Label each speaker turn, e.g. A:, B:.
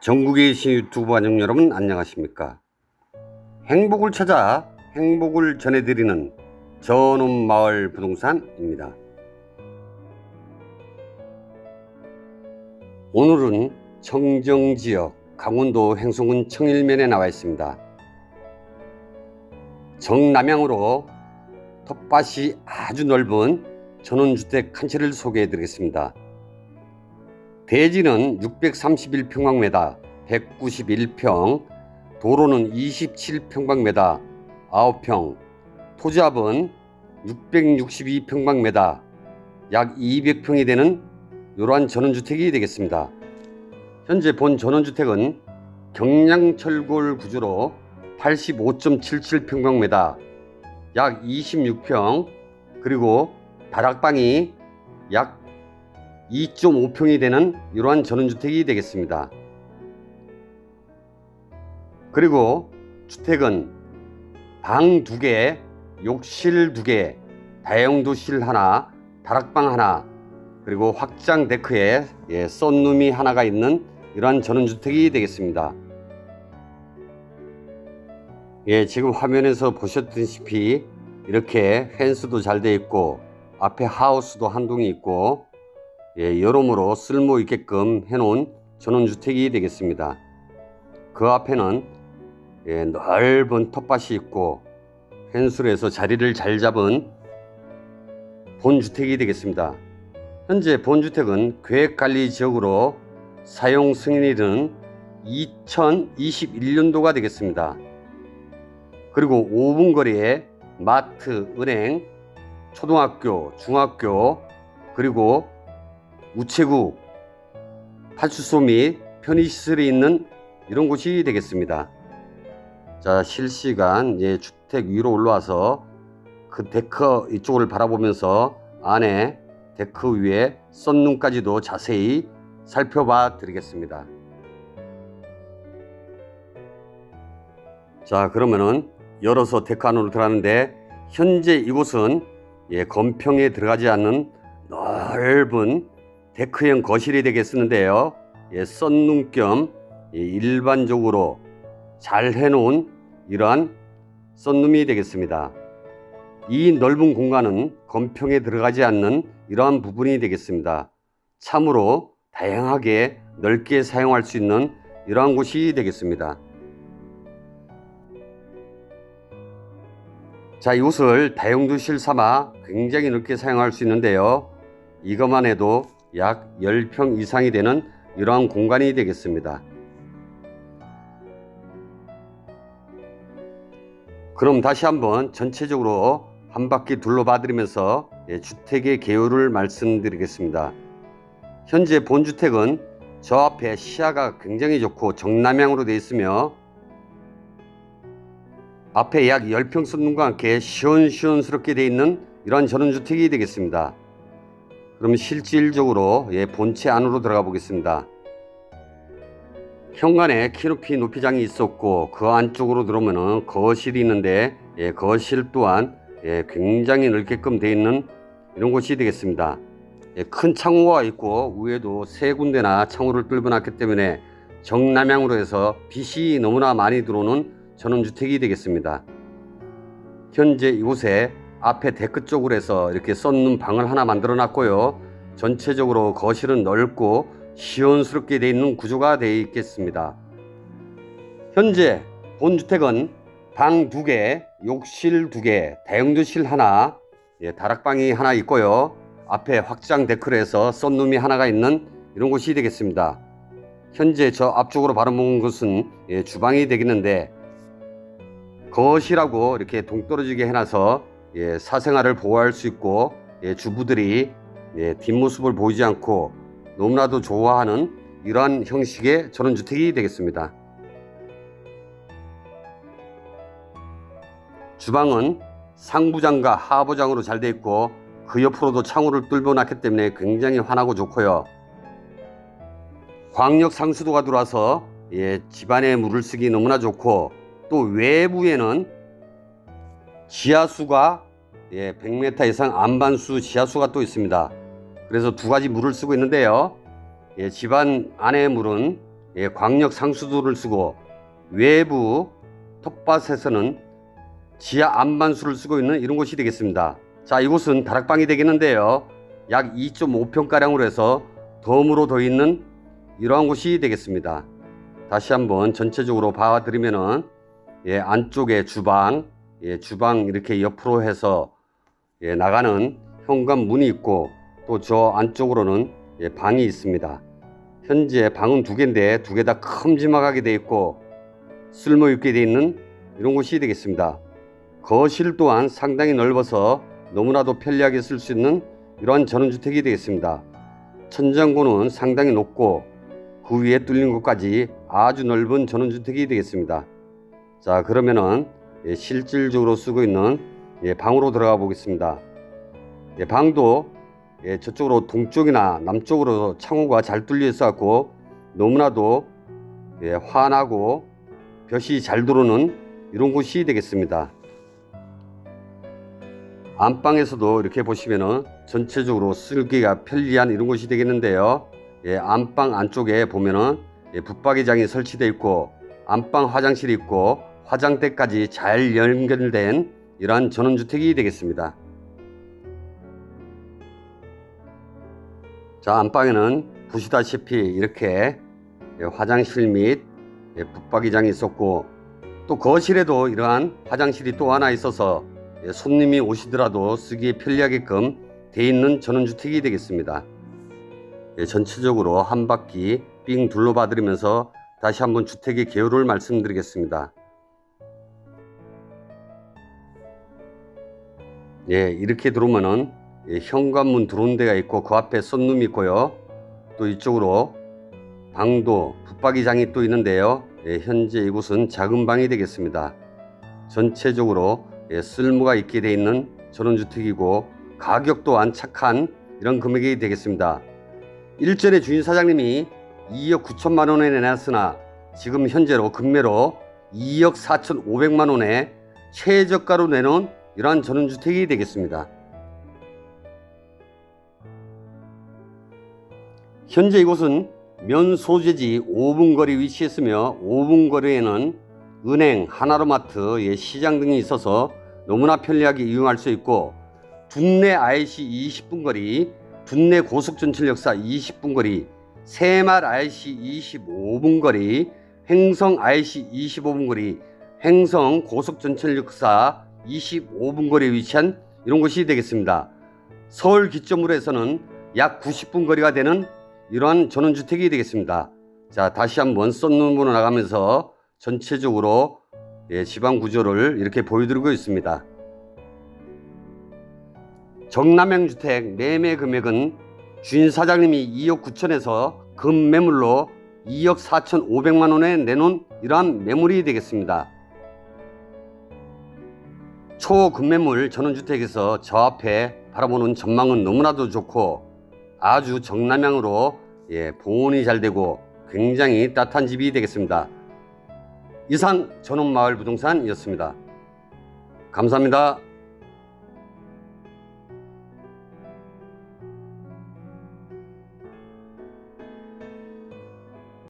A: 전국에 계신 유튜브 관중 여러분 안녕하십니까? 행복을 찾아 행복을 전해드리는 전원마을 부동산입니다. 오늘은 청정지역 강원도 행성군 청일면에 나와 있습니다. 정남향으로 텃밭이 아주 넓은 전원주택 한 채를 소개해 드리겠습니다 대지는 631평방미터 191평, 도로는 27평방미터 9평, 토지압은 662평방미터 약 200평이 되는 이러한 전원주택이 되겠습니다. 현재 본 전원주택은 경량철골 구조로 85.77평방미터 약 26평. 그리고 다락방이 약 2.5평이 되는 이러한 전원주택이 되겠습니다. 그리고 주택은 방 2개, 욕실 2개, 다용도실 하나, 다락방 하나, 그리고 확장 데크에 예, 썬룸이 하나가 있는 이러한 전원주택이 되겠습니다. 예, 지금 화면에서 보셨다시피 이렇게 펜스도 잘 되어 있고 앞에 하우스도 한 동이 있고 예, 여러모로 쓸모 있게끔 해놓은 전원주택이 되겠습니다. 그 앞에는 예, 넓은 텃밭이 있고 펜술에서 자리를 잘 잡은 본주택이 되겠습니다. 현재 본주택은 계획관리 지역으로 사용 승인일은 2021년도가 되겠습니다. 그리고 5분 거리에 마트, 은행, 초등학교, 중학교, 그리고 우체국, 파출소 및 편의시설이 있는 이런 곳이 되겠습니다. 자, 실시간 예, 주택 위로 올라와서 그 데크 이쪽을 바라보면서 안에 데크 위에 썬룸까지도 자세히 살펴봐 드리겠습니다. 자, 그러면은 열어서 데크 안으로 들어가는데 현재 이곳은 예, 건평에 들어가지 않는 넓은 데크형 거실이 되겠는데요. 예, 썬룸 겸 예, 일반적으로 잘 해놓은 이러한 썬룸이 되겠습니다. 이 넓은 공간은 건평에 들어가지 않는 이러한 부분이 되겠습니다. 참으로 다양하게 넓게 사용할 수 있는 이러한 곳이 되겠습니다. 자, 이곳을 다용도실 삼아 굉장히 넓게 사용할 수 있는데요. 이것만 해도 약 10평 이상이 되는 이러한 공간이 되겠습니다. 그럼 다시 한번 전체적으로 한 바퀴 둘러봐 드리면서 예, 주택의 개요를 말씀드리겠습니다. 현재 본주택은 저 앞에 시야가 굉장히 좋고 정남향으로 되어 있으며 앞에 약 10평 쏟는과 함께 시원시원스럽게 되어 있는 이러한 전원주택이 되겠습니다. 그럼 실질적으로 예, 본체 안으로 들어가 보겠습니다. 현관에 키높이 높이장이 있었고 그 안쪽으로 들어오면 거실이 있는데 예, 거실 또한 예, 굉장히 넓게끔 되어 있는 이런 곳이 되겠습니다. 예, 큰 창호가 있고 위에도 세 군데나 창호를 뚫어 놨기 때문에 정남향으로 해서 빛이 너무나 많이 들어오는 전원주택이 되겠습니다. 현재 이곳에 앞에 데크 쪽으로 해서 이렇게 썬눈 방을 하나 만들어 놨고요. 전체적으로 거실은 넓고 시원스럽게 되어 있는 구조가 되어 있겠습니다. 현재 본주택은 방 두 개, 욕실 두 개, 다용도실 하나, 예, 다락방이 하나 있고요. 앞에 확장 데크를 해서 썬룸이 하나가 있는 이런 곳이 되겠습니다. 현재 저 앞쪽으로 바라보는 것은 예, 주방이 되겠는데 거실하고 이렇게 동떨어지게 해놔서 예, 사생활을 보호할 수 있고 예, 주부들이 예, 뒷모습을 보이지 않고 너무나도 좋아하는 이러한 형식의 전원주택이 되겠습니다. 주방은 상부장과 하부장으로 잘 되어 있고 그 옆으로도 창호를 뚫어 놨기 때문에 굉장히 환하고 좋고요. 광역 상수도가 들어와서 예, 집안에 물을 쓰기 너무나 좋고 또 외부에는 지하수가 예, 100m 이상 안반수 지하수가 또 있습니다. 그래서 두 가지 물을 쓰고 있는데요. 예, 집안 안의 물은 예, 광역 상수도를 쓰고 외부 텃밭에서는 지하 안반수를 쓰고 있는 이런 곳이 되겠습니다. 자, 이곳은 다락방이 되겠는데요. 약 2.5평가량으로 해서 덤으로 더 있는 이러한 곳이 되겠습니다. 다시 한번 전체적으로 봐드리면은 예, 안쪽에 주방, 예, 주방 이렇게 옆으로 해서 예, 나가는 현관 문이 있고 또 저 안쪽으로는 예, 방이 있습니다. 현재 방은 두 개인데 두 개 다 큼지막하게 되어 있고 쓸모 있게 되어 있는 이런 곳이 되겠습니다. 거실 또한 상당히 넓어서 너무나도 편리하게 쓸 수 있는 이러한 전원주택이 되겠습니다. 천장고는 상당히 높고 그 위에 뚫린 곳까지 아주 넓은 전원주택이 되겠습니다. 자 그러면은 예, 실질적으로 쓰고 있는 예, 방으로 들어가 보겠습니다. 예, 방도 예, 저쪽으로 동쪽이나 남쪽으로 창호가 잘 뚫려 있어갖고 너무나도 예, 환하고 볕이 잘 들어오는 이런 곳이 되겠습니다. 안방에서도 이렇게 보시면은 전체적으로 쓰기가 편리한 이런 곳이 되겠는데요. 예, 안방 안쪽에 보면은 예, 붙박이장이 설치되어 있고 안방 화장실이 있고 화장대까지 잘 연결된 이러한 전원주택이 되겠습니다. 자, 안방에는 보시다시피 이렇게 예, 화장실 및 예, 붙박이장이 있었고 또 거실에도 이러한 화장실이 또 하나 있어서 예, 손님이 오시더라도 쓰기에 편리하게끔 돼 있는 전원주택이 되겠습니다. 예, 전체적으로 한 바퀴 삥 둘러봐드리면서 다시 한번 주택의 개요를 말씀드리겠습니다. 예, 이렇게 들어오면은 예, 현관문 들어온 데가 있고 그 앞에 썬룸이 있고요. 또 이쪽으로 방도 붙박이장이 또 있는데요. 예, 현재 이곳은 작은 방이 되겠습니다. 전체적으로 예, 쓸모가 있게 돼 있는 전원주택이고 가격 또한 착한 이런 금액이 되겠습니다. 일전에 주인 사장님이 2억 9천만 원에 내놨으나 지금 현재로 금매로 2억 4천 5백만 원에 최저가로 내놓은 이러한 전원주택이 되겠습니다. 현재 이곳은 면 소재지 5분 거리 위치했으며 5분 거리에는 은행, 하나로마트, 예, 시장 등이 있어서 너무나 편리하게 이용할 수 있고 둔내 IC 20분 거리, 둔내 고속전철역사 20분 거리, 새말 IC 25분 거리, 횡성 IC 25분 거리, 횡성 고속전철역사 25분 거리에 위치한 이런 곳이 되겠습니다. 서울 기점으로 해서는 약 90분 거리가 되는 이러한 전원주택이 되겠습니다. 자, 다시 한번 썬룸으로 나가면서 전체적으로 예, 지방 구조를 이렇게 보여드리고 있습니다. 정남형 주택 매매 금액은 주인 사장님이 2억 9천에서 금매물로 2억 4천 5백만 원에 내놓은 이러한 매물이 되겠습니다. 초급매물 전원주택에서 저 앞에 바라보는 전망은 너무나도 좋고 아주 정남향으로 예, 보온이 잘 되고 굉장히 따뜻한 집이 되겠습니다. 이상 전원마을 부동산이었습니다. 감사합니다.